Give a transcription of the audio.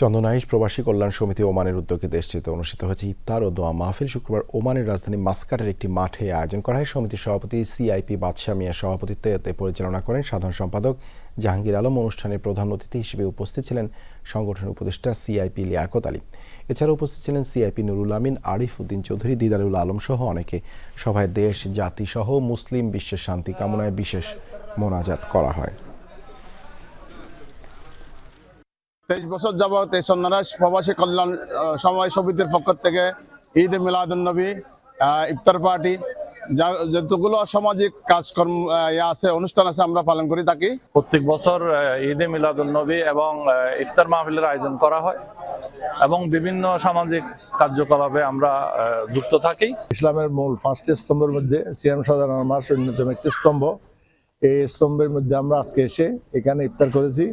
চন্দনাইশ প্রবাসী কল্যাণ সমিতি ওমানের উদ্যোগে দেশটিতে অনুষ্ঠিত হয়েছে ইফতার ও দোয়া মাহফিল। শুক্রবার ওমানের রাজধানী মাস্কাটের একটি মাঠে আয়োজন করা হয়। সমিতির সভাপতি সিআইপি বাদশাহ মিয়া সভাপতিত্বে এতে পরিচালনা করেন সাধারণ সম্পাদক জাহাঙ্গীর আলম। অনুষ্ঠানের প্রধান অতিথি হিসেবে উপস্থিত ছিলেন সংগঠনের উপদেষ্টা সিআইপি লিয়াকত আলী। এছাড়া উপস্থিত ছিলেন সিআইপি নুরুল আমিন, আরিফ উদ্দিন চৌধুরী, দিদারুল আলম সহ অনেকে। সভায় দেশ, জাতি সহ মুসলিম বিশ্বের শান্তি কামনায় বিশেষ মোনাজাত করা হয়। তেইশ বছর যাবৎ এই সন্ন্যাস প্রবাসী কল্যাণ সমবায় সমিতির পক্ষ থেকে ঈদ মিলাদুন্নবী আহ, ইফতার পার্টি যা- যতগুলো সামাজিক কাজকর্ম আছে অনুষ্ঠান আছে আমরা পালন করে থাকি। প্রত্যেক বছর ঈদে মিলাদুন্নবী এবং ইফতার মাহফিলের আয়োজন করা হয় এবং বিভিন্ন সামাজিক কার্যকলাপে আমরা যুক্ত থাকি। ইসলামের মূল পাঁচটি স্তম্ভের মধ্যে সিয়াম সাধারণ মাস অন্যতম একটি স্তম্ভ। এই স্তম্ভের মধ্যে আমরা আজকে এসে এখানে ইফতার করেছি।